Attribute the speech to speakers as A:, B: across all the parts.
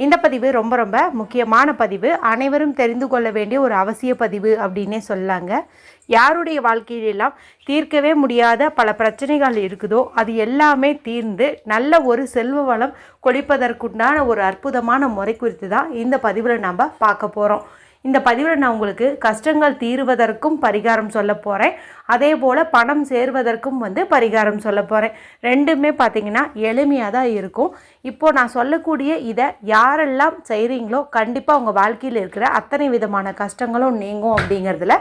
A: இந்த பதிவு ரொம்ப ரொம்ப முக்கியமான பதிவு. அனைவரும் தெரிந்து கொள்ள வேண்டிய ஒரு அவசிய பதிவு அப்படின்னே சொல்லாங்க. யாருடைய வாழ்க்கையிலெல்லாம் தீர்க்கவே முடியாத பல பிரச்சனைகள் இருக்குதோ அது எல்லாமே தீர்ந்து நல்ல ஒரு செல்வ வளம் கொழிப்பதற்குண்டான ஒரு அற்புதமான முறை குறித்து தான் இந்த பதிவில் நம்ம பார்க்க போகிறோம் இந்த பதிவில் நான் உங்களுக்கு கஷ்டங்கள் தீருவதற்கும் பரிகாரம் சொல்ல போகிறேன் அதே போல் பணம் சேர்வதற்கும் வந்து பரிகாரம் சொல்ல போகிறேன் ரெண்டுமே பார்த்தீங்கன்னா எளிமையாக தான் இருக்கும். இப்போது நான் சொல்லக்கூடிய இதை யாரெல்லாம் செய்கிறீங்களோ கண்டிப்பாக உங்கள் வாழ்க்கையில் இருக்கிற அத்தனை விதமான கஷ்டங்களும் நீங்கும் அப்படிங்கிறதுல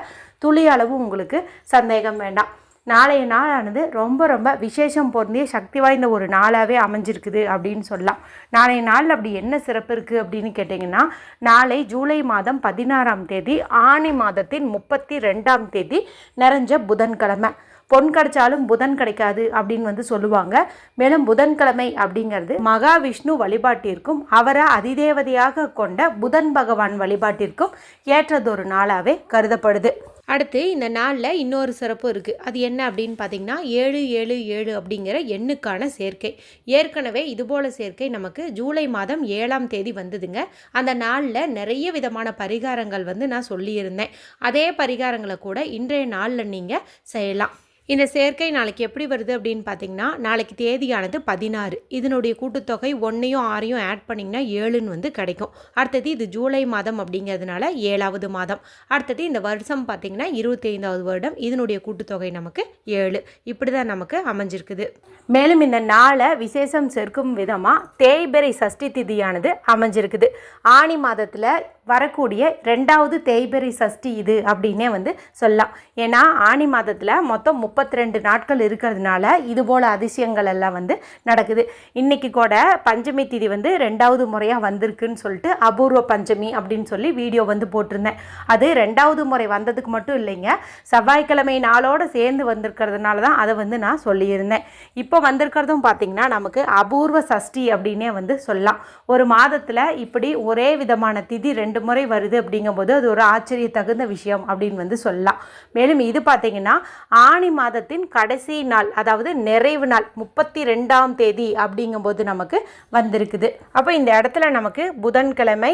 A: துளி அளவு உங்களுக்கு சந்தேகம் வேண்டாம். நாளைய நாளானது ரொம்ப ரொம்ப விசேஷம் பொருந்திய சக்தி வாய்ந்த ஒரு நாளாகவே அமைஞ்சிருக்குது அப்படின்னு சொல்லலாம். நாளைய நாளில் அப்படி என்ன சிறப்பு இருக்குது அப்படின்னு கேட்டிங்கன்னா நாளை ஜூலை மாதம் பதினாறாம் தேதி ஆணி மாதத்தின் முப்பத்தி ரெண்டாம் தேதி நிறைஞ்ச புதன்கிழமை. பொன் கிடைச்சாலும் புதன் கிடைக்காது அப்படின்னு வந்து சொல்லுவாங்க. மேலும் புதன்கிழமை அப்படிங்கிறது மகாவிஷ்ணு வழிபாட்டிற்கும் அவரை அதிதேவதையாக கொண்ட புதன் பகவான் வழிபாட்டிற்கும் ஏற்றதொரு நாளாகவே கருதப்படுது. அடுத்து இந்த நாளில் இன்னொரு சிறப்பு இருக்குது அது என்ன அப்படின்னு பார்த்தீங்கன்னா ஏழு ஏழு ஏழு அப்படிங்கிற எண்ணுக்கான சேர்க்கை. ஏற்கனவே இதுபோல் சேர்க்கை நமக்கு ஜூலை மாதம் ஏழாம் தேதி வந்ததுங்க. அந்த நாளில் நிறைய விதமான பரிகாரங்கள் வந்து நான் சொல்லியிருந்தேன். அதே பரிகாரங்களை கூட இன்றைய நாளில் நீங்கள் செய்யலாம். இந்த சேர்க்கை நாளைக்கு எப்படி வருது அப்படின்னு பார்த்தீங்கன்னா நாளைக்கு தேதியானது பதினாறு. இதனுடைய கூட்டுத்தொகை ஒன்றையும் ஆறையும் ஆட் பண்ணிங்கன்னா ஏழுன்னு வந்து கிடைக்கும். அடுத்தது இது ஜூலை மாதம் அப்படிங்கிறதுனால ஏழாவது மாதம். அடுத்தது இந்த வருஷம் பார்த்தீங்கன்னா இருபத்தைந்தாவது வருடம். இதனுடைய கூட்டுத்தொகை நமக்கு ஏழு. இப்படி தான் நமக்கு அமைஞ்சிருக்குது. மேலும் இந்த நாளை விசேஷம் சேர்க்கும் விதமாக தேய்பிறை சஷ்டி திதியானது அமைஞ்சிருக்குது. ஆணி மாதத்தில் வரக்கூடிய ரெண்டாவது தேய்பிறை சஷ்டி இது அப்படின்னே வந்து சொல்லலாம். ஏன்னா ஆணி மாதத்தில் மொத்தம் முப்பத்தி ரெண்டு நாட்கள் இருக்கிறதுனால இது போல் அதிசயங்கள் எல்லாம் வந்து நடக்குது. இன்றைக்கி கூட பஞ்சமி திதி வந்து ரெண்டாவது முறையாக வந்திருக்குன்னு சொல்லிட்டு அபூர்வ பஞ்சமி அப்படின்னு சொல்லி வீடியோ வந்து போட்டிருந்தேன். அது ரெண்டாவது முறை வந்ததுக்கு மட்டும் இல்லைங்க. செவ்வாய்க்கிழமை நாளோடு சேர்ந்து வந்திருக்கிறதுனால தான் அதை வந்து நான் சொல்லியிருந்தேன். இப்போ வந்திருக்கிறதும் பார்த்திங்கன்னா நமக்கு அபூர்வ சஷ்டி அப்படின்னே வந்து சொல்லலாம். ஒரு மாதத்தில் இப்படி ஒரே விதமான திதி ரெண்டு முறை வருது அப்படிங்கும்போது அது ஒரு ஆச்சரிய தகுந்த விஷயம் அப்படின்னு வந்து சொல்லலாம். மேலும் இது பார்த்திங்கன்னா ஆணி மாதத்தின் கடைசி நாள் அதாவது நிறைவு நாள் முப்பத்தி ரெண்டாம் தேதி அப்படிங்கும்போது நமக்கு வந்திருக்குது. அப்போ இந்த இடத்துல நமக்கு புதன்கிழமை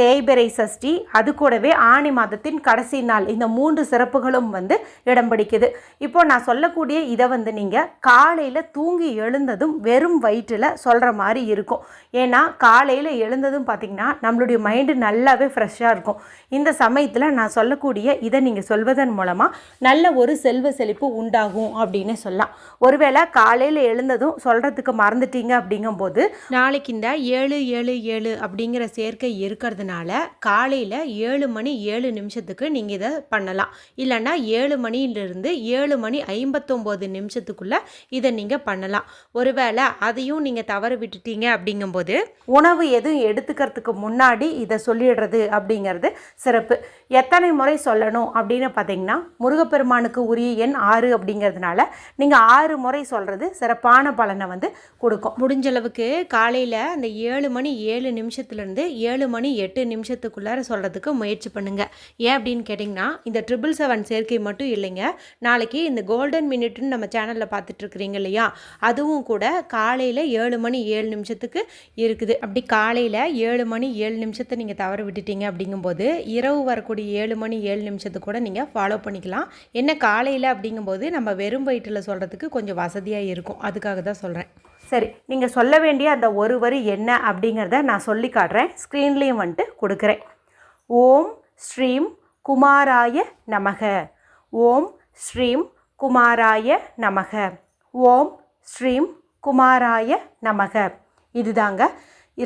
A: தேய்பிரை சஷ்டி அது கூடவே ஆணி மாதத்தின் கடைசி நாள். இந்த மூன்று சிறப்புகளும் வந்து இடம் பிடிக்குது. இப்போ நான் சொல்லக்கூடிய இதை வந்து நீங்கள் காலையில் தூங்கி எழுந்ததும் வெறும் வயிற்றில் சொல்கிற மாதிரி இருக்கும். ஏன்னா காலையில் எழுந்ததும் பார்த்திங்கன்னா நம்மளுடைய மைண்டு நல்லாவே ஃப்ரெஷ்ஷாக இருக்கும். இந்த சமயத்தில் நான் சொல்லக்கூடிய இதை நீங்கள் சொல்வதன் மூலமாக நல்ல ஒரு செல்வ செழிப்பு உண்டாகும் அப்படின்னு சொல்லலாம். ஒருவேளை காலையில் எழுந்ததும் சொல்கிறதுக்கு மறந்துட்டீங்க அப்படிங்கும்போது நாளைக்கு இந்த ஏழு ஏழு ஏழு அப்படிங்கிற சேர்க்கை இருக்கிறதுனால காலையில் ஏழு மணி ஏழு நிமிஷத்துக்கு நீங்கள் இதை பண்ணலாம். இல்லைன்னா ஏழு மணியிலிருந்து ஏழு மணி ஐம்பத்தொம்போது நிமிஷத்துக்குள்ளே இதை நீங்கள் பண்ணலாம். ஒருவேளை அதையும் நீங்கள் தவற விட்டுட்டீங்க அப்படிங்கும்போது உணவு எதுவும் எடுத்துக்கிறதுக்கு முன்னாடி இதை சொல்லிடுறது அப்படிங்கிறது சிறப்பு. எத்தனை முறை சொல்லணும் அப்படின்னு பார்த்தீங்கன்னா முருகப்பெருமானுக்கு உரிய எண் ஆறு அப்படிங்கிறதுனால நீங்கள் ஆறு முறை சொல்கிறது சிறப்பான பலனை வந்து கொடுக்கும். முடிஞ்சளவுக்கு காலையில் அந்த ஏழு மணி ஏழு நிமிஷத்துலேருந்து ஏழு மணி எட்டு நிமிஷத்துக்குள்ளார சொல்கிறதுக்கு முயற்சி பண்ணுங்கள் ஏன் அப்படின்னு கேட்டிங்கன்னா இந்த ட்ரிபிள் செவன் சேர்க்கை மட்டும் இல்லைங்க. நாளைக்கு இந்த கோல்டன் மினிட்னு நம்ம சேனலில் பார்த்துட்ருக்குறீங்க இல்லையா? அதுவும் கூட காலையில் ஏழு மணி ஏழு நிமிஷத்துக்கு இருக்குது. அப்படி காலையில் ஏழு மணி ஏழு நிமிஷத்தை நீங்கள் தவற விட்டுட்டீங்க அப்படிங்கும்போது இரவு வரக்கூடிய ஏழு மணி ஏழு நிமிஷத்துக்கு கூட நீங்கள் ஃபாலோ பண்ணிக்கலாம். என்ன காலையில் அப்படிங்கும்போது நம்ம வெறும் வயிற்றில் சொல்கிறதுக்கு கொஞ்சம் வசதியாக இருக்கும். அதுக்காக தான் சொல்கிறேன் சரி நீங்கள் சொல்ல வேண்டிய அந்த ஒரு வரி என்ன அப்படிங்கிறத நான் சொல்லி காட்டுறேன். ஸ்க்ரீன்லேயும் வந்துட்டு கொடுக்குறேன். ஓம் ஸ்ரீம் குமாராய நமக. ஓம் ஸ்ரீம் குமாராய நமக. ஓம் ஸ்ரீம் குமாராய நமக. இதுதாங்க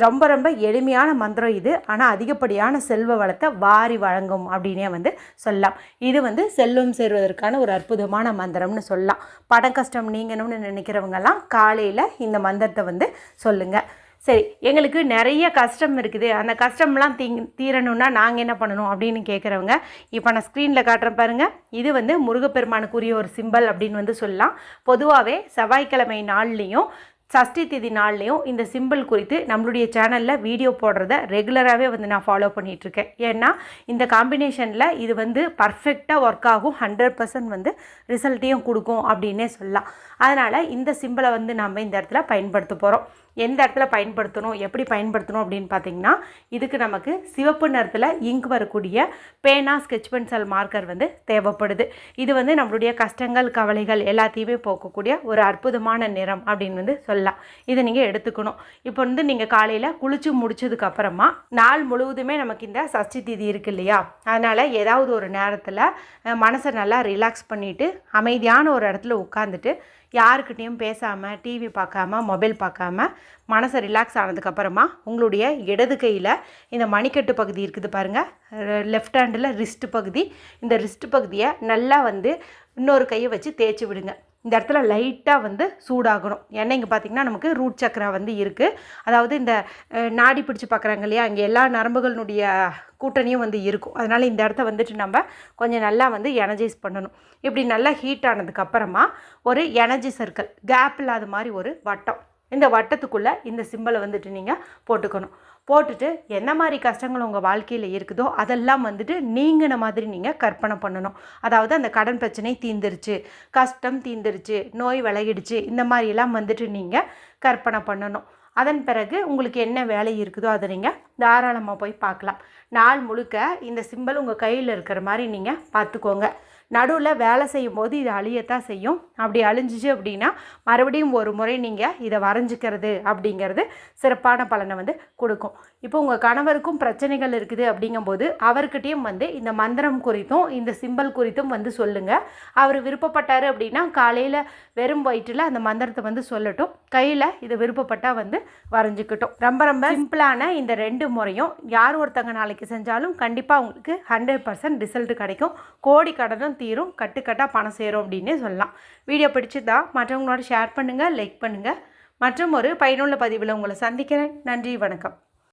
A: ரொம்ப ரொம்ப எளிமையான மந்திரம் இது. ஆனால் அதிகப்படியான செல்வ வளத்தை வாரி வழங்கும் அப்படின்னே வந்து சொல்லலாம். இது வந்து செல்வம் சேர்வதற்கான ஒரு அற்புதமான மந்திரம்னு சொல்லலாம். பட கஷ்டம் நீங்கணும்னு நினைக்கிறவங்கெல்லாம் காலையில் இந்த மந்திரத்தை வந்து சொல்லுங்கள் சரி எங்களுக்கு நிறைய கஷ்டம் இருக்குது. அந்த கஷ்டம்லாம் தீ தீரணும்னா நாங்கள் என்ன பண்ணணும் அப்படின்னு கேட்குறவங்க இப்போ நான் ஸ்க்ரீனில் காட்டுறேன் பாருங்கள் இது வந்து முருகப்பெருமானுக்குரிய ஒரு சிம்பல் அப்படின்னு வந்து சொல்லலாம். பொதுவாகவே செவ்வாய்க்கிழமை நாள்லேயும் சஷ்டி திதி நாள்லேயும் இந்த சிம்பிள் குறித்து நம்மளுடைய சேனலில் வீடியோ போடுறத ரெகுலராகவே வந்து நான் ஃபாலோ பண்ணிகிட்ருக்கேன் ஏன்னா இந்த காம்பினேஷனில் இது வந்து பர்ஃபெக்டாக ஒர்க் ஆகும். ஹண்ட்ரட் பர்சன்ட் வந்து ரிசல்ட்டையும் கொடுக்கும் அப்படின்னே சொல்லலாம். அதனால் இந்த சிம்பிளை வந்து நம்ம இந்த இடத்துல பயன்படுத்த போகிறோம் எந்த இடத்துல பயன்படுத்தணும் எப்படி பயன்படுத்தணும் அப்படின்னு பார்த்தீங்கன்னா இதுக்கு நமக்கு சிவப்பு நிறத்தில் இங்க் வரக்கூடிய பேனா ஸ்கெச் பென்சில் மார்க்கர் வந்து தேவைப்படுது. இது வந்து நம்மளுடைய கஷ்டங்கள் கவலைகள் எல்லாத்தையுமே போக்கக்கூடிய ஒரு அற்புதமான நிறம் அப்படின்னு வந்து சொல்லலாம். இதை நீங்கள் எடுத்துக்கணும். இப்போ வந்து நீங்கள் காலையில் குளிச்சு முடிச்சதுக்கப்புறமா நாள் முழுவதுமே நமக்கு இந்த சஷ்டி திதி இருக்கு இல்லையா? அதனால் ஏதாவது ஒரு நேரத்தில் மனசை நல்லா ரிலாக்ஸ் பண்ணிவிட்டு அமைதியான ஒரு இடத்துல உட்காந்துட்டு யாருக்கிட்டேயும் பேசாமல் டிவி பார்க்காம மொபைல் பார்க்காம மனசை ரிலாக்ஸ் ஆனதுக்கப்புறமா உங்களுடைய இடது கையில் இந்த மணிக்கட்டு பகுதி இருக்குது பாருங்கள் லெஃப்ட் ஹேண்டில் ரிஸ்ட் பகுதி. இந்த ரிஸ்ட் பகுதியை நல்லா வந்து இன்னொரு கையை வச்சு தேய்ச்சி விடுங்க. இந்த இடத்துல லைட்டாக வந்து சூடாகணும். ஏன்னா இங்கே பார்த்தீங்கன்னா நமக்கு ரூட் சக்கரா வந்து இருக்குது அதாவது இந்த நாடி பிடிச்சி பார்க்குறாங்க இல்லையா? இங்கே எல்லா நரம்புகளினுடைய கூட்டணியும் வந்து இருக்கும். அதனால் இந்த இடத்த வந்துட்டு நம்ம கொஞ்சம் நல்லா வந்து எனர்ஜைஸ் பண்ணணும். இப்படி நல்லா ஹீட் ஆனதுக்கப்புறமா ஒரு எனர்ஜி சர்க்கிள் கேப் இல்லாத மாதிரி ஒரு வட்டம். இந்த வட்டத்துக்குள்ளே இந்த சிம்பிளை வந்துட்டு நீங்கள் போட்டுக்கணும். போட்டுட்டு என்ன மாதிரி கஷ்டங்கள் உங்கள் வாழ்க்கையில் இருக்குதோ அதெல்லாம் வந்துட்டு நீங்கின மாதிரி நீங்கள் கற்பனை பண்ணணும். அதாவது அந்த கடன் பிரச்சனை தீந்துருச்சு கஷ்டம் தீந்துருச்சு நோய் விலகிடுச்சு இந்த மாதிரியெல்லாம் வந்துட்டு நீங்கள் கற்பனை பண்ணணும். அதன் பிறகு உங்களுக்கு என்ன வேலை இருக்குதோ அதை நீங்கள் தாராளமாக போய் பார்க்கலாம். நாள் முழுக்க இந்த சிம்பிள் உங்கள் கையில் இருக்கிற மாதிரி நீங்கள் பார்த்துக்கோங்க. நடுவில் வேலை செய்யும் போது இது அழியத்தான் செய்யும். அப்படி அழிஞ்சிச்சு அப்படின்னா மறுபடியும் ஒரு முறை நீங்கள் இதை வரைஞ்சிக்கிறது அப்படிங்கிறது சிறப்பான பலனை வந்து கொடுக்கும். இப்போ உங்கள் கணவருக்கும் பிரச்சனைகள் இருக்குது அப்படிங்கும்போது அவர்கிட்டையும் வந்து இந்த மந்திரம் குறித்தும் இந்த சிம்பல் குறித்தும் வந்து சொல்லுங்கள் அவர் விருப்பப்பட்டார் அப்படின்னா காலையில் வெறும் வயிற்றில் அந்த மந்திரத்தை வந்து சொல்லட்டும். கையில் இதை விருப்பப்பட்டால் வந்து வரைஞ்சிக்கிட்டோம். ரொம்ப ரொம்ப சிம்பிளான இந்த ரெண்டு முறையும் யார் ஒருத்தங்க நாளைக்கு செஞ்சாலும் கண்டிப்பாக உங்களுக்கு ஹண்ட்ரட் பர்சன்ட் ரிசல்ட் கிடைக்கும். கோடி கடனும் தீரும் கட்டுக்கட்டாக பணம் சேரும் அப்படின்னே சொல்லலாம். வீடியோ பிடிச்சிருந்தா மற்றவங்களோட ஷேர் பண்ணுங்கள் லைக் பண்ணுங்கள் மற்றும் ஒரு பயனுள்ள பதிவில் உங்களை சந்திக்கிறேன். நன்றி வணக்கம்.